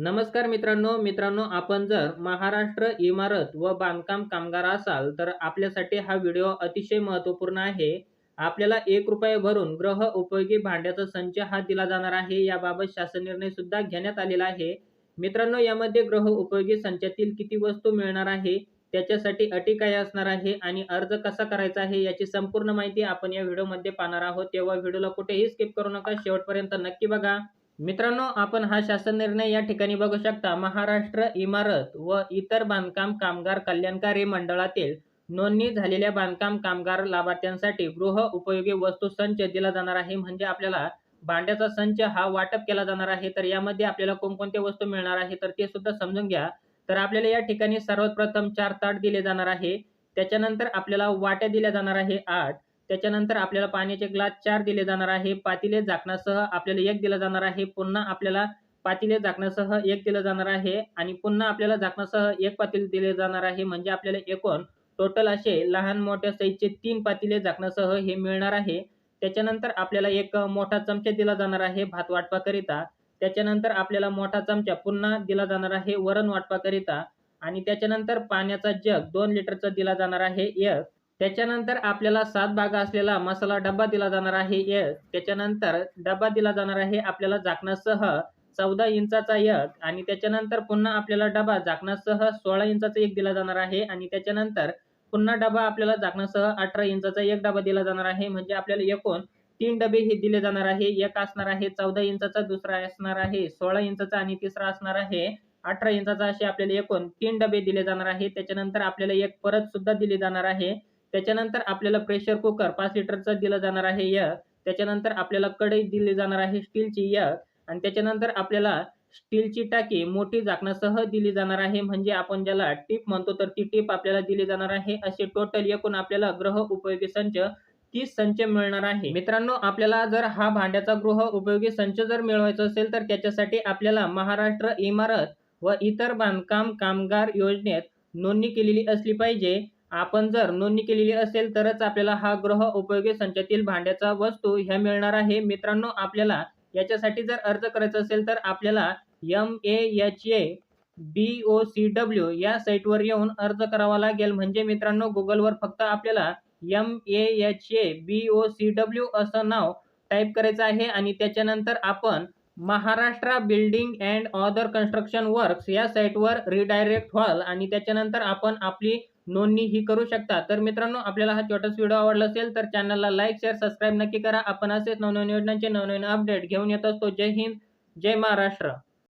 नमस्कार मित्रांनो मित्रांनो आपण जर महाराष्ट्र इमारत व बांधकाम कामगार असाल तर आपल्यासाठी हा व्हिडिओ अतिशय महत्त्वपूर्ण आहे. आपल्याला एक रुपये भरून ग्रह उपयोगी भांड्याचा संच हा दिला जाणार आहे. याबाबत शासन निर्णय सुद्धा घेण्यात आलेला आहे. मित्रांनो यामध्ये ग्रह उपयोगी संचातील किती वस्तू मिळणार आहे त्याच्यासाठी अटी काय असणार आहे आणि अर्ज कसा करायचा आहे याची संपूर्ण माहिती आपण या व्हिडिओमध्ये पाहणार आहोत. तेव्हा व्हिडिओला कुठेही स्किप करू नका. शेवटपर्यंत नक्की बघा. मित्रांनो आपण हा शासन निर्णय या ठिकाणी बघू शकता. महाराष्ट्र इमारत व इतर बांधकाम कामगार कल्याणकारी मंडळातील नोंदणी झालेल्या बांधकाम कामगार लाभार्थ्यांसाठी गृह उपयोगी वस्तू संच दिला जाणार आहे. म्हणजे आपल्याला भांड्याचा संच हा वाटप केला जाणार आहे. तर यामध्ये आपल्याला कोणकोणत्या वस्तू मिळणार आहे? तर ते सुद्धा समजून घ्या. तर आपल्याला या ठिकाणी सर्वात प्रथम चार ताट दिले जाणार आहे. त्याच्यानंतर आपल्याला वाट्या दिल्या जाणार आहे. आठ. त्याच्यानंतर आपल्याला पाण्याचे ग्लास चार दिले जाणार आहे पातीले झाकण्यासह आपल्याला एक दिलं जाणार आहे पुन्हा आपल्याला पातीले झाकण्यासह एक दिलं जाणार आहे आणि पुन्हा आपल्याला झाकणासह एक पातील दिले जाणार आहे. म्हणजे आपल्याला एकूण टोटल असे लहान मोठ्या साईजचे तीन पातीले झाकण्यासह हे मिळणार आहे. त्याच्यानंतर आपल्याला एक मोठा चमचा दिला जाणार आहे भात वाटपाकरिता. त्याच्यानंतर आपल्याला मोठा चमचा पुन्हा दिला जाणार आहे वरण वाटपाकरिता. आणि त्याच्यानंतर पाण्याचा जग दोन लिटरचा दिला जाणार आहे. एक त्याच्यानंतर आपल्याला सात भागा असलेला मसाला डब्बा दिला जाणार आहे एक. त्याच्यानंतर डब्बा दिला जाणार आहे आपल्याला झाकणासह चौदा इंचाचा एक. आणि त्याच्यानंतर पुन्हा आपल्याला डबा झाकणासह सोळा इंचाचा एक दिला जाणार आहे. आणि त्याच्यानंतर पुन्हा डबा आपल्याला झाकणासह अठरा इंचाचा एक डबा दिला जाणार आहे. म्हणजे आपल्याला एकूण तीन डबे हे दिले जाणार आहे. एक असणार आहे चौदा इंचाचा दुसरा असणार आहे सोळा इंचाचा आणि तिसरा असणार आहे अठरा इंचाचा. असे आपल्याला एकूण तीन डबे दिले जाणार आहे. त्याच्यानंतर आपल्याला एक परत सुद्धा दिली जाणार आहे. त्याच्यानंतर आपल्याला प्रेशर कुकर पाच लिटरचा दिला जाणार आहे एक त्याच्यानंतर आपल्याला कढई दिली जाणार आहे स्टीलची एक आणि त्याच्यानंतर आपल्याला स्टीलची टाकी मोठी झाकणासह दिली जाणार आहे. म्हणजे आपण ज्याला टीप म्हणतो तर ती टीप आपल्याला दिली जाणार आहे. असे टोटल एकूण आपल्याला ग्रह उपयोगी संच तीस संच मिळणार आहे. मित्रांनो आपल्याला जर हा भांड्याचा गृह उपयोगी संच जर मिळवायचा असेल तर त्याच्यासाठी आपल्याला महाराष्ट्र इमारत व इतर बांधकाम कामगार योजनेत नोंदणी केलेली असली पाहिजे. आपण जर नोंदणी केलेली असेल तरच आपल्याला हा गृह उपयोगी संचातील भांड्याचा वस्तू ह्या मिळणार आहे. मित्रांनो आपल्याला याच्यासाठी जर अर्ज करायचा असेल तर आपल्याला M A H A B O C W या साईटवर येऊन अर्ज करावा लागेल. म्हणजे मित्रांनो गुगलवर फक्त आपल्याला M A H A B O C W असं नाव टाईप करायचं आहे आणि त्याच्यानंतर आपण Maharashtra building and other construction works या साईटवर रिडायरेक्ट व्हाल आणि त्याच्यानंतर आपण आपली नोंदणी ही करू शकता. तर मित्रांनो आपल्याला हा छोटाच व्हिडिओ आवडला असेल तर चॅनलला लाईक शेअर सबस्क्राईब नक्की करा. आपण असेच नवनवीन योजनांचे नवनवीन अपडेट घेऊन येत असतो. जय हिंद जय महाराष्ट्र.